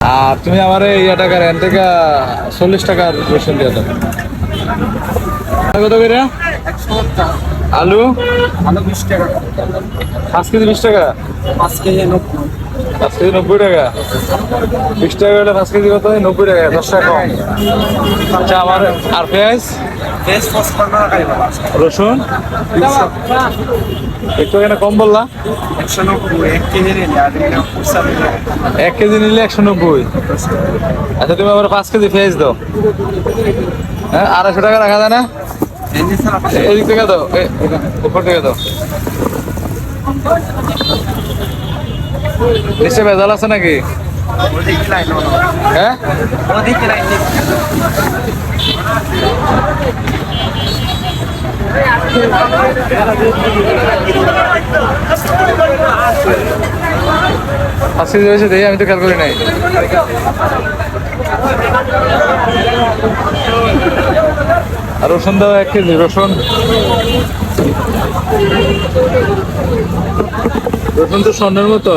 আর তুমি আমার এই টাকার এন থেকে চল্লিশ টাকার রসুন দিয়ে দাও। কত করে? আলু? আলু বিশ টাকা। পাঁচ কেজি বিশ টাকা? পাঁচ কেজি নব্বই। কেজি নব্বই টাকা। বিশ টাকা হলে পাঁচ কেজি কত? নব্বই টাকা দশ কম। আচ্ছা আমার আর পেঁয়াজ? রসুন? একটু এখানে কম বললা। এক কেজি নিলে একশো নব্বই। আচ্ছা তুমি আবার পাঁচ কেজি পেঁয়াজ দাও। হ্যাঁ আড়াইশো টাকা রাখা যায় না? এদিক থেকে দাও এ, উপর থেকে দাও। নিশ্চয় ভেজাল আছে নাকি? হ্যাঁ? কেজি হয়েছে দেখি আমি তো খেয়াল করি নাই। রসুন দাও এক কেজি, রসুন। রসুন তো স্বর্ণের মতো।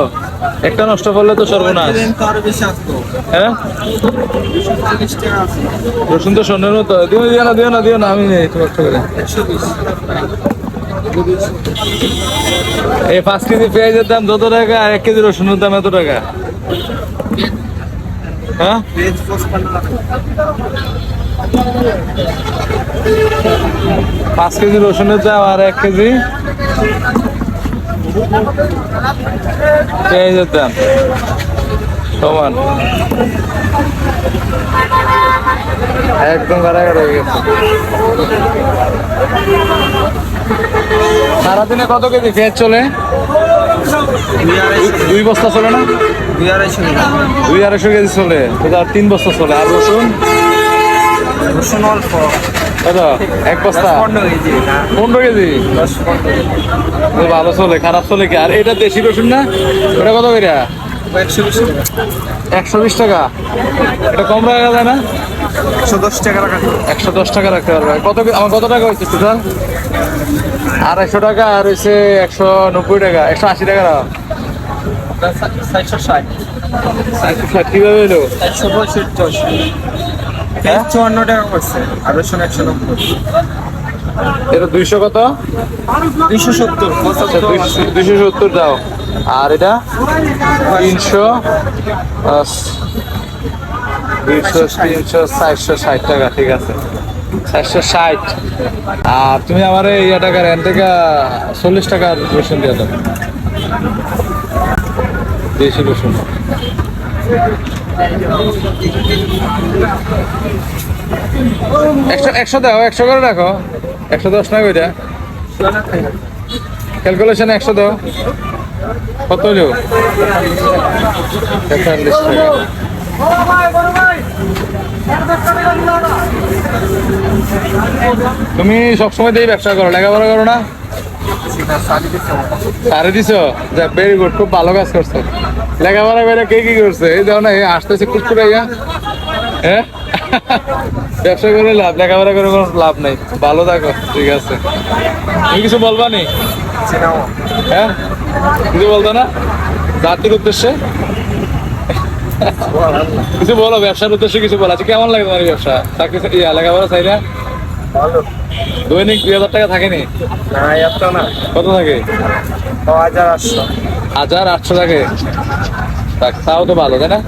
একটা নষ্ট করলে তো সর্বনাশ। হ্যাঁ? রসুন তো স্বর্ণের মতো। দিও দিও না দিও না দিও না, আমি নেই কষ্ট করে এই পাঁচ কেজি পেঁয়াজের দাম যত টাকা, আর এক কেজি রসুনের দাম এত টাকা। হ্যাঁ? পাঁচ কেজি রসুনের দাম আর এক কেজি পেঁয়াজের দাম সমান। একদম কারাগার হয়ে গেছে। সারাদিনে কত কেজি পেঁয়াজ চলে? দুই বস্তা চলে না? দুই আড়াইশো দুই আড়াইশো কেজি চলে। তো তার তিন বস্তা চলে। আর রসুন? রসুন অল্প। কত এক বস্তা? পনেরো কেজি। ভালো চলে খারাপ চলে কি? আর এটা দেশি রসুন না? ওটা কত করে? একশো বিশ টাকা। এটা কম রাখা যায় না? একশো দশ টাকা রাখা একশো দশ টাকা রাখতে পারবে। কত আমার কত টাকা হয়েছে টোটাল আড়াইশো টাকা আর হয়েছে একশো নব্বই টাকা। একশো আশি টাকা দাও। চারশো ষাট। একশো ষাট কীভাবে এলো একশো পঁয়ষট্টি হ্যাঁ? চুয়ান্ন টাকা করছে একশো নব্বই। এটা দুইশো কত? দুইশো সত্তর আচ্ছা দুইশো সত্তর দাও। আর এটা? তিনশো দুইশো তিনশো চারশো ষাট টাকা ঠিক আছে। চারশো ষাট। আর তুমি আমার এই টাকার এন থেকে চল্লিশ টাকার রসুন দিয়ে দাও। দেশি রসুন একশো একশো দাও, একশো করে রাখো। একশো দশ না ওইটা ক্যালকুলেশন একশো দাও। কত হলো তেতাল্লিশ টাকা তুমি সবসময় দিয়ে ব্যবসা করো, লেখাপড়া করো না? সারে দিছো? যা ভেরি গুড খুব ভালো কাজ করছ। লেখাপড়া করে কে কি করছে? এই দাও না আসতেছে কুচকুড়াইয়া হ্যাঁ? ব্যবসা করে লাভ, লেখাপড়া করে কোনো লাভ নাই। ভালো থাকো, ঠিক আছে। তুমি কিছু বলবা নি? হ্যাঁ? কিছু বলতো না? জাতির উদ্দেশ্যে? কিছু বলো, ব্যবসার উদ্দেশ্যে কিছু বলো। আচ্ছা কেমন লাগে তোমার ব্যবসা? চাকরি লেখাপড়া চাই না দৈনিক দুই হাজার টাকা থাকেনি? না এত না। কত থাকে? হাজার আটশো। হাজার আটশো থাকে। তাও তো ভালো তাই না?